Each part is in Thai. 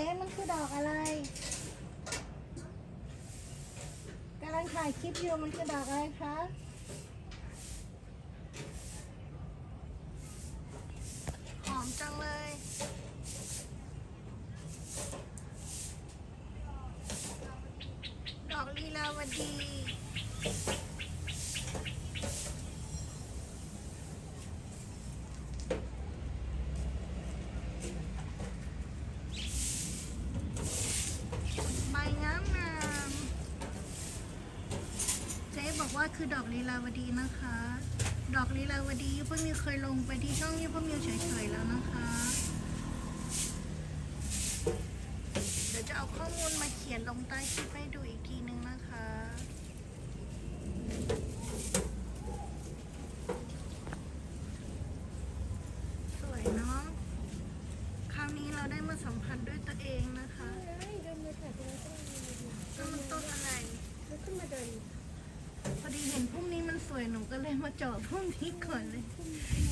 จ๊มันคือดอกอะไรกำลังถ่ายคลิปอยู่มันคือดอกอะไรคะหอมจังเลยดอกลีลาวดี ใบงามงามเจ๊บอก ว่าคือดอกลีลาวดีนะคะ ดอกลีลาวดียุพมิวเคยลงไปที่ช่องยุพมิวเฉยๆแล้วนะคะเดี๋ยวจะเอาข้อมูลมาเขียนลงใต้คลิปให้ดูอีกทีนึงนะคะ สวยเนาะ คราวนี้เราได้มาสัมผัสด้วยตัวเองนะคะ เดินมาถ่ายตรงนี้ต้องมี ต้นมันต้นอะไร แล้วขึ้นมาเดิน พอดีเห็นพรุ่งนี้มันสวยหนูก็ เลยมาเจาะพรุ่งนี้ก่อนเลย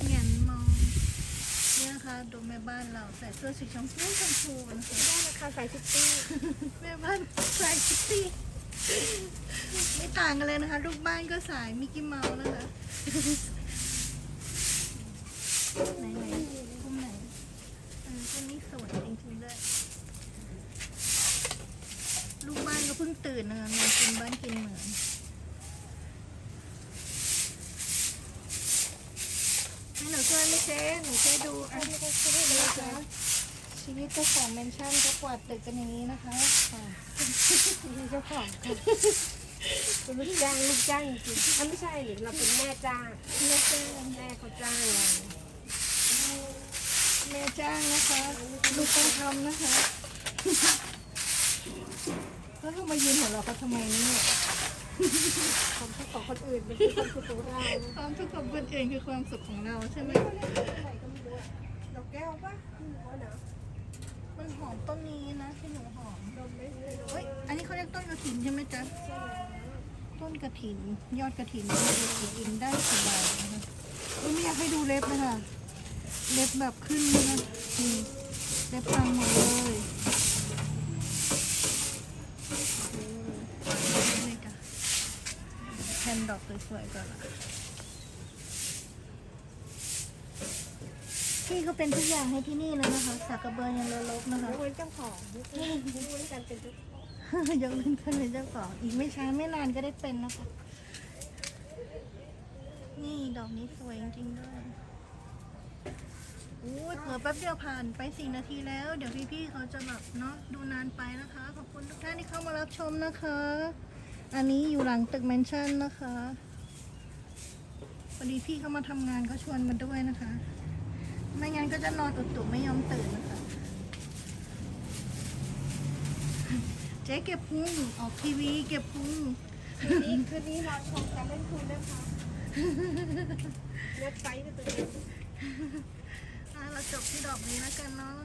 เงียนมองเนี่ยนะคะดูแม่บ้านเราใส่เสื้อสีชมพูชมพูนะคะได้ราคาสายซิตี้แม่บ้านใส่คิตตี้ไม่ต่างกันเลยนะคะลูกบ้านก็สายมิกกี้เมาส์นะคะไหนไหนๆพุ่มไหนเออพุ่มนี้สวยจริงๆด้วยลูกบ้านก็เพิ่งตื่นนะคะนอนกินบ้านกินเหมือน ให้หนู ช่วยไม่เจ๊หนูช่วยดูอะไม่ได้ไม่ได้เลยนะชีวิตเจ้าของแมนชั่นก็กวาดตึกกันอย่างนี้นะคะมีเจ้าของค่ะเป็นลูกจ้างลูกจ้างจริงๆไม่ใช่หรือเราเป็นแม่จ้างแม่จ้างแม่เขาจ้างเราแม่จ้างนะคะลูกต้องทำนะคะแล้วทำไมายืนหัวเราะเขาทำไมเนี่ย ความทุกข์ของคนอื่นเป็นความทุกข์ของเราความทุกข์ของคนอื่นคือความสุขของเราใช่ไหมอะไรก็ไม่รู้อะดอกแก้วปะไม่รู้นะมันหอมต้นนี้นะที่หนูหอมดมไม่รู้เฮ้ยอันนี้เขาเรียกต้นกระถินใช่ไหมจ๊ะใช่ต้นกระถิน ยอดกระถินกินได้สบายนะคะอุ๊ยไม่อยากให้ดูเล็บเลยค่ะ เล็บแบบขึ้นนะคะนี่เล็บพังหมดเลย สวยๆก่อนละพี่เขาเป็นทุกอย่างให้ที่นี่เลยนะคะสักกระเบือยันเรือลบนะคะยกเว้นเจ้าของยกเว้นการเป็นเจ้าของยังเป็นท่านเป็นเจ้าของอีกไม่ช้าไม่นานก็ได้เป็นนะคะ นี่ดอกนี้สวยจริงๆด้วยอู้ยเผื่อแป๊บเดียวผ่านไปสี่นาทีแล้ว เดี๋ยวพี่ๆเขาจะแบบเนาะดูนานไปนะคะ ขอบคุณทุกท่านที่เข้ามารับชมนะคะ อันนี้อยู่หลังตึกแมนชั่นนะคะพอดีพี่เขามาทำงานเขาชวนมาด้วยนะคะ ไม่งั้นก็จะนอนอุดตุไม่ยอมตื่นนะคะ เจ๊เก็บพุงออกทีวีเก็บพุงคืนนี้คืนนี้รอชมการเล่นคุณนะคะเน็ตไซต์ก็ตัวเองอะเราจบที่ดอกนี้แล้วกันเนาะ